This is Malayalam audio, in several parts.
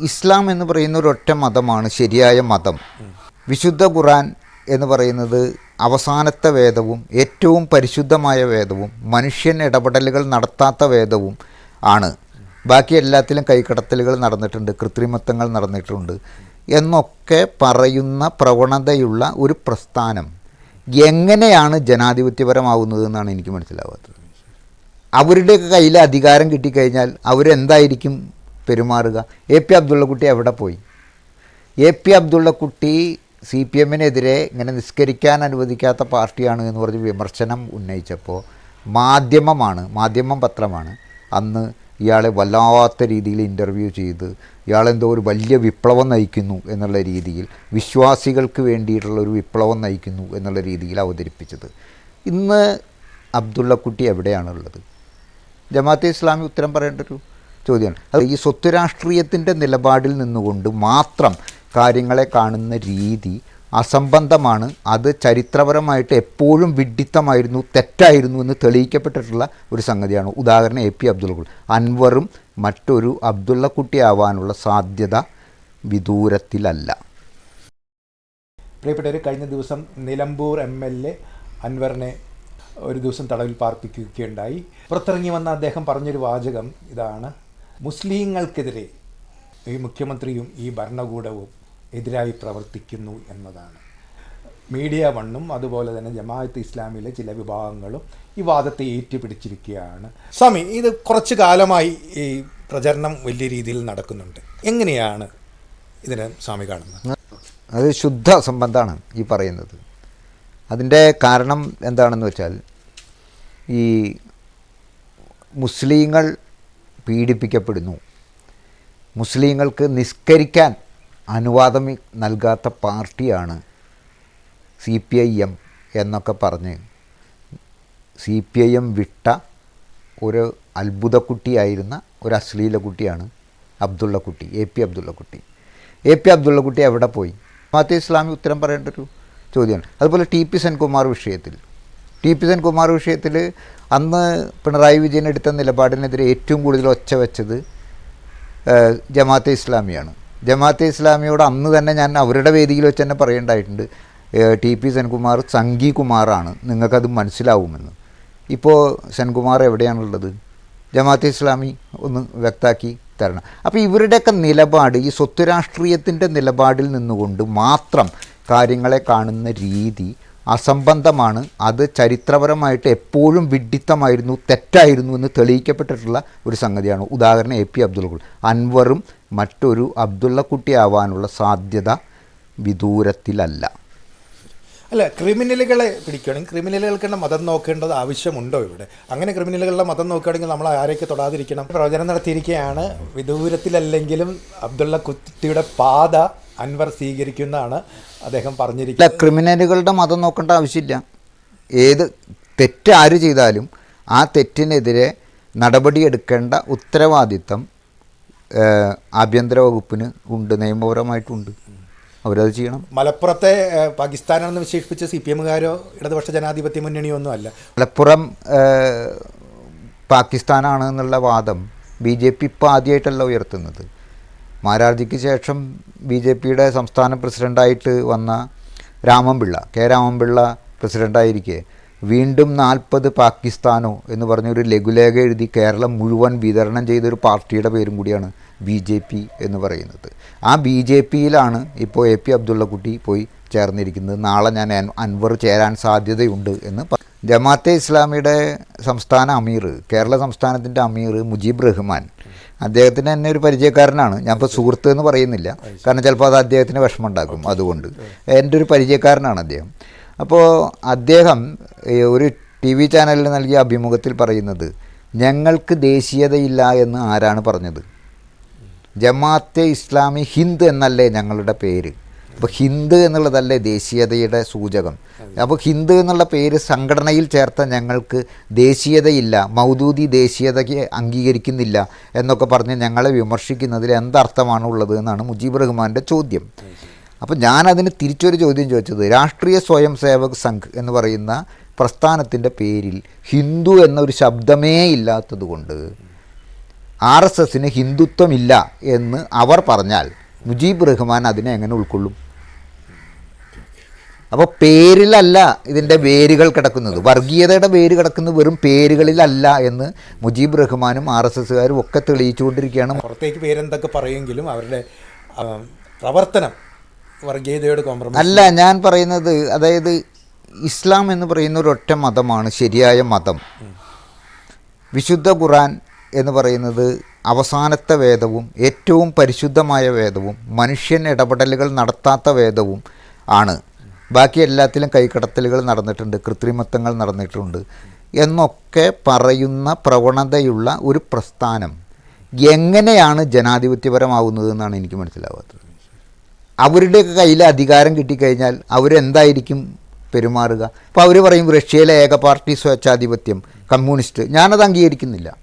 ഇസ്ലാം എന്ന് പറയുന്ന ഒരൊറ്റ മതമാണ് ശരിയായ മതം. വിശുദ്ധ ഖുറാൻ എന്ന് പറയുന്നത് അവസാനത്തെ വേദവും ഏറ്റവും പരിശുദ്ധമായ വേദവും മനുഷ്യൻ ഇടപെടലുകൾ നടത്താത്ത വേദവും ആണ്. ബാക്കി എല്ലാത്തിലും കൈക്കടത്തലുകൾ നടന്നിട്ടുണ്ട് കൃത്രിമത്വങ്ങൾ നടന്നിട്ടുണ്ട് എന്നൊക്കെ പറയുന്ന പ്രവണതയുള്ള ഒരു പ്രസ്ഥാനം. എങ്ങനെയാണ് ജനാധിപത്യപരമാവുന്നത് എന്നാണ് എനിക്ക് മനസ്സിലാവാത്തത്. അവരുടെയൊക്കെ കയ്യിൽ അധികാരം കിട്ടിക്കഴിഞ്ഞാൽ അവരെന്തായിരിക്കും പെരുമാറുക. എ പി അബ്ദുള്ളക്കുട്ടി എവിടെ പോയി? A P Abdullakutty C P എമ്മിനെതിരെ ഇങ്ങനെ നിസ്കരിക്കാൻ അനുവദിക്കാത്ത പാർട്ടിയാണ് എന്ന് പറഞ്ഞ് വിമർശനം ഉന്നയിച്ചപ്പോൾ മാധ്യമമാണ് മാധ്യമം പത്രമാണ്. അന്ന് ഇയാളെ വല്ലാത്ത രീതിയിൽ ഇന്റർവ്യൂ ചെയ്ത് ഇയാളെന്തോ ഒരു വലിയ വിപ്ലവം നയിക്കുന്നു എന്നുള്ള രീതിയിൽ വിശ്വാസികൾക്ക് വേണ്ടിയിട്ടുള്ള ഒരു വിപ്ലവം നയിക്കുന്നു എന്നുള്ള രീതിയിൽ അവതരിപ്പിച്ചത്. ഇന്ന് അബ്ദുള്ളക്കുട്ടി എവിടെയാണുള്ളത്? ജമാഅത്തെ ഇസ്ലാമി ഉത്തരം പറയേണ്ട ഒരു ചോദ്യമാണ്. അത് ഈ സ്വത്ത് രാഷ്ട്രീയത്തിന്റെ നിലപാടിൽ നിന്നുകൊണ്ട് മാത്രം കാര്യങ്ങളെ കാണുന്ന രീതി അസംബന്ധമാണ്. അത് ചരിത്രപരമായിട്ട് എപ്പോഴും വിഡിത്തമായിരുന്നു തെറ്റായിരുന്നു എന്ന് തെളിയിക്കപ്പെട്ടിട്ടുള്ള ഒരു സംഗതിയാണ്. ഉദാഹരണം എ പി അബ്ദുൾ കുട്ടി അൻവറും മറ്റൊരു അബ്ദുള്ളക്കുട്ടി ആവാനുള്ള സാധ്യത വിദൂരത്തിലല്ല. പ്രിയപ്പെട്ടവർ കഴിഞ്ഞ ദിവസം നിലമ്പൂർ എം എൽ എ അൻവറിനെ ഒരു ദിവസം തടവിൽ പാർപ്പിക്കുകയുണ്ടായി. പുറത്തിറങ്ങി വന്ന അദ്ദേഹം പറഞ്ഞൊരു വാചകം ഇതാണ്. മുസ്ലിങ്ങൾക്കെതിരെ ഈ മുഖ്യമന്ത്രിയും ഈ ഭരണകൂടവും എതിരായി പ്രവർത്തിക്കുന്നു എന്നതാണ്. മീഡിയ വണ്ണും അതുപോലെ തന്നെ ജമാഅത്ത് ഇസ്ലാമിലെ ചില വിഭാഗങ്ങളും ഈ വാദത്തെ ഏറ്റുപിടിച്ചിരിക്കുകയാണ്. സ്വാമി ഇത് കുറച്ച് കാലമായി ഈ പ്രചരണം വലിയ രീതിയിൽ നടക്കുന്നുണ്ട്. എങ്ങനെയാണ് ഇതിനെ സ്വാമി കാണുന്നത്? അത് ശുദ്ധ സംബന്ധമാണ് ഈ പറയുന്നത്. അതിന്റെ കാരണം എന്താണെന്ന് വെച്ചാൽ ഈ മുസ്ലിങ്ങൾ പീഡിപ്പിക്കപ്പെടുന്നു. മുസ്ലിങ്ങൾക്ക് നിസ്കരിക്കാൻ അനുവാദം നൽകാത്ത പാർട്ടിയാണ് സി പി ഐ എം എന്നൊക്കെ പറഞ്ഞ് സി പി ഐ എം വിട്ട ഒരു അത്ഭുതക്കുട്ടിയായിരുന്ന ഒരു അശ്ലീല കുട്ടിയാണ് Abdullakutty A P Abdullakutty. A P Abdullakutty എവിടെ പോയി? മാത്യ ഇസ്ലാമി ഉത്തരം പറയേണ്ട ഒരു ചോദ്യമാണ്. അതുപോലെ ടി പി സെൻകുമാർ വിഷയത്തിൽ ടി പി സെൻകുമാർ വിഷയത്തിൽ അന്ന് പിണറായി വിജയൻ എടുത്ത നിലപാടിനെതിരെ ഏറ്റവും കൂടുതൽ ഒച്ച വെച്ചത് ജമാഅത്തെ ഇസ്ലാമിയാണ്. ജമാഅത്തെ ഇസ്ലാമിയോട് അന്ന് തന്നെ ഞാൻ അവരുടെ വേദിയിൽ വെച്ച് തന്നെ പറയേണ്ടായിട്ടുണ്ട് ടി പി സെൻകുമാർ സംഗി കുമാറാണ്. നിങ്ങൾക്കത് മനസ്സിലാവുമെന്ന്. ഇപ്പോൾ സെൻകുമാർ എവിടെയാണുള്ളത്? ജമാഅത്തെ ഇസ്ലാമി ഒന്ന് വ്യക്താക്കി തരണം. അപ്പോൾ ഇവരുടെയൊക്കെ നിലപാട് ഈ സ്വത്ത് രാഷ്ട്രീയത്തിന്റെ നിലപാടിൽ നിന്നുകൊണ്ട് മാത്രം കാര്യങ്ങളെ കാണുന്ന രീതി അസംബന്ധമാണ്. അത് ചരിത്രപരമായിട്ട് എപ്പോഴും വിഡിത്തമായിരുന്നു തെറ്റായിരുന്നു എന്ന് തെളിയിക്കപ്പെട്ടിട്ടുള്ള ഒരു സംഗതിയാണ്. ഉദാഹരണം എ പി അബ്ദുൾ കുട്ടി അൻവറും മറ്റൊരു അബ്ദുള്ളക്കുട്ടി ആവാനുള്ള സാധ്യത വിദൂരത്തിലല്ല. അല്ല ക്രിമിനലുകളെ പിടിക്കുകയാണെങ്കിൽ ക്രിമിനലുകൾക്ക് മതം നോക്കേണ്ടത് ആവശ്യമുണ്ടോ ഇവിടെ? അങ്ങനെ ക്രിമിനലുകളുടെ മതം നോക്കുകയാണെങ്കിൽ നമ്മൾ ആരെയൊക്കെ തൊടാതിരിക്കണം? പ്രവചനം നടത്തിയിരിക്കുകയാണ്. വിദൂരത്തിലല്ലെങ്കിലും അബ്ദുള്ള കുത്തിയുടെ പാത അൻവർ സ്വീകരിക്കുന്നതാണ് അദ്ദേഹം പറഞ്ഞിരിക്കുന്നത്. ക്രിമിനലുകളുടെ മതം നോക്കേണ്ട ആവശ്യമില്ല. ഏത് തെറ്റ് ആര് ചെയ്താലും ആ തെറ്റിനെതിരെ നടപടിയെടുക്കേണ്ട ഉത്തരവാദിത്തം ആഭ്യന്തര വകുപ്പിന് ഉണ്ട് നിയമപരമായിട്ടുണ്ട്. അവരത് ചെയ്യണം. മലപ്പുറത്തെ പാകിസ്ഥാനാണെന്ന് വിശേഷിപ്പിച്ച് സി പി എമ്മുകാരോ ഇടതുപക്ഷ ജനാധിപത്യ മുന്നണിയോ ഒന്നും അല്ല മലപ്പുറം പാകിസ്ഥാനാണെന്നുള്ള പാകിസ്ഥാനാണ് എന്നുള്ള വാദം ബി ജെ പി ഇപ്പോൾ ആദ്യമായിട്ടല്ല ഉയർത്തുന്നത്. മാരാർജിക്ക് ശേഷം ബി ജെ പിയുടെ സംസ്ഥാന പ്രസിഡന്റായിട്ട് വന്ന രാമൻപിള്ള കെ രാമൻപിള്ള പ്രസിഡന്റായിരിക്കെ വീണ്ടും നാൽപ്പത് പാകിസ്ഥാനോ എന്ന് പറഞ്ഞൊരു ലഘുലേഖ എഴുതി കേരളം മുഴുവൻ വിതരണം ചെയ്തൊരു പാർട്ടിയുടെ പേരും കൂടിയാണ് ബി ജെ പി എന്ന് പറയുന്നത്. ആ ബി ജെ പിയിലാണ് ഇപ്പോൾ എ പി അബ്ദുള്ളക്കുട്ടി പോയി ചേർന്നിരിക്കുന്നത്. നാളെ ഞാൻ അൻവർ ചേരാൻ സാധ്യതയുണ്ട് എന്ന് ജമാഅത്തെ ഇസ്ലാമിയുടെ സംസ്ഥാന അമീർ കേരള സംസ്ഥാനത്തിന്റെ അമീർ മുജീബ് റഹ്മാൻ അദ്ദേഹത്തിന് തന്നെ ഒരു പരിചയക്കാരനാണ്. ഞാൻ ഇപ്പോൾ സുഹൃത്ത് എന്ന് പറയുന്നില്ല. കാരണം ചിലപ്പോൾ അത് അദ്ദേഹത്തിന് വിഷമം ഉണ്ടാക്കും അതുകൊണ്ട് എന്റെ ഒരു പരിചയക്കാരനാണ് അദ്ദേഹം. അപ്പോൾ അദ്ദേഹം ഒരു ടി വി ചാനലിൽ നൽകിയ അഭിമുഖത്തിൽ പറയുന്നത് ഞങ്ങൾക്ക് ദേശീയതയില്ല എന്ന് ആരാണ് പറഞ്ഞത്? ജമാഅത്തെ ഇസ്ലാമി ഹിന്ദ് എന്നല്ലേ ഞങ്ങളുടെ പേര്? അപ്പോൾ ഹിന്ദ് എന്നുള്ളതല്ലേ ദേശീയതയുടെ സൂചകം. അപ്പോൾ ഹിന്ദ് എന്നുള്ള പേര് സംഘടനയിൽ ചേർത്ത ഞങ്ങൾക്ക് ദേശീയതയില്ല മൗദൂദി ദേശീയതയ്ക്ക് അംഗീകരിക്കുന്നില്ല എന്നൊക്കെ പറഞ്ഞ് ഞങ്ങളെ വിമർശിക്കുന്നതിൽ എന്തർത്ഥമാണ് ഉള്ളത് എന്നാണ് മുജീബ് റഹ്മാന്റെ ചോദ്യം. അപ്പോൾ ഞാനതിന് തിരിച്ചൊരു ചോദ്യം ചോദിച്ചത് രാഷ്ട്രീയ സ്വയം സേവക് സംഘ് എന്ന് പറയുന്ന പ്രസ്ഥാനത്തിന്റെ പേരിൽ ഹിന്ദു എന്നൊരു ശബ്ദമേ ഇല്ലാത്തത് കൊണ്ട് ആർ എസ് എസിന് ഹിന്ദുത്വമില്ല എന്ന് അവർ പറഞ്ഞാൽ മുജീബ് റഹ്മാൻ അതിനെ എങ്ങനെ ഉൾക്കൊള്ളും? അപ്പോൾ പേരിലല്ല ഇതിന്റെ വേരുകൾ കിടക്കുന്നത്. വർഗീയതയുടെ വേര് കിടക്കുന്നത് വെറും പേരുകളിലല്ല എന്ന് മുജീബ് റഹ്മാനും ആർ എസ് എസ്സുകാരും ഒക്കെ തെളിയിച്ചുകൊണ്ടിരിക്കുകയാണ്. പുറത്തേക്ക് പേരെന്തൊക്കെ പറയുമെങ്കിലും അവരുടെ പ്രവർത്തനം വർഗീയതയോട് കോംപ്രമൈസ് അല്ല ഞാൻ പറയുന്നത് അതായത് ഇസ്ലാം എന്ന് പറയുന്ന ഒരൊറ്റ മതമാണ് ശരിയായ മതം. വിശുദ്ധ ഖുറാൻ എന്ന് പറയുന്നത് അവസാനത്തെ വേദവും ഏറ്റവും പരിശുദ്ധമായ വേദവും മനുഷ്യൻ ഇടപെടലുകൾ നടത്താത്ത വേദവും ആണ്. ബാക്കി എല്ലാത്തിലും കൈക്കടത്തലുകൾ നടന്നിട്ടുണ്ട് കൃത്രിമത്വങ്ങൾ നടന്നിട്ടുണ്ട് എന്നൊക്കെ പറയുന്ന പ്രവണതയുള്ള ഒരു പ്രസ്ഥാനം എങ്ങനെയാണ് ജനാധിപത്യപരമാവുന്നത് എന്നാണ് എനിക്ക് മനസ്സിലാവാത്തത്. അവരുടെയൊക്കെ കയ്യിൽ അധികാരം കിട്ടിക്കഴിഞ്ഞാൽ അവരെന്തായിരിക്കും പെരുമാറുക? അപ്പോൾ അവർ പറയും റഷ്യയിലെ ഏക പാർട്ടി സ്വേച്ഛാധിപത്യം കമ്മ്യൂണിസ്റ്റ്. ഞാനത് അംഗീകരിക്കുന്നില്ല.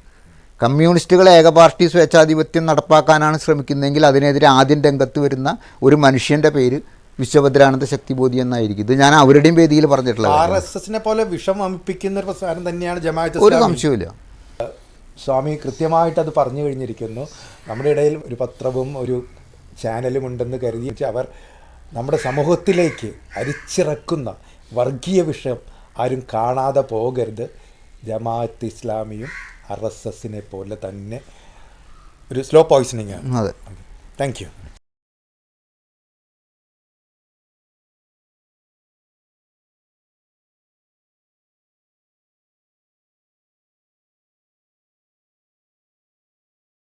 കമ്മ്യൂണിസ്റ്റുകൾ ഏകപാർട്ടി സ്വേച്ഛാധിപത്യം നടപ്പാക്കാനാണ് ശ്രമിക്കുന്നതെങ്കിൽ അതിനെതിരെ ആദ്യം രംഗത്ത് വരുന്ന ഒരു മനുഷ്യന്റെ പേര് വിശ്വഭദ്രാനന്ദ ശക്തിബോധി എന്നായിരിക്കും. ഇത് ഞാൻ അവരുടെയും വേദിയിൽ പറഞ്ഞിട്ടുള്ളത് ആർ എസ് എസിനെ പോലെ വിഷം വമിപ്പിക്കുന്ന ഒരു പ്രസ്ഥാനം തന്നെയാണ് ജമാഅത്ത് ഒരു സംശയമില്ല സ്വാമി കൃത്യമായിട്ട് അത് പറഞ്ഞു കഴിഞ്ഞിരിക്കുന്നു. നമ്മുടെ ഇടയിൽ ഒരു പത്രവും ഒരു ചാനലും ഉണ്ടെന്ന് കരുതി അവർ നമ്മുടെ സമൂഹത്തിലേക്ക് അരിച്ചിറക്കുന്ന വർഗീയ വിഷയം ആരും കാണാതെ പോകരുത്. ജമാഅത്ത് ഇസ്ലാമിയും ആർ എസ് എസിനെ പോലെ തന്നെ ഒരു സ്ലോ പോയിസണിങ് ആണ്. അതെ. Thank you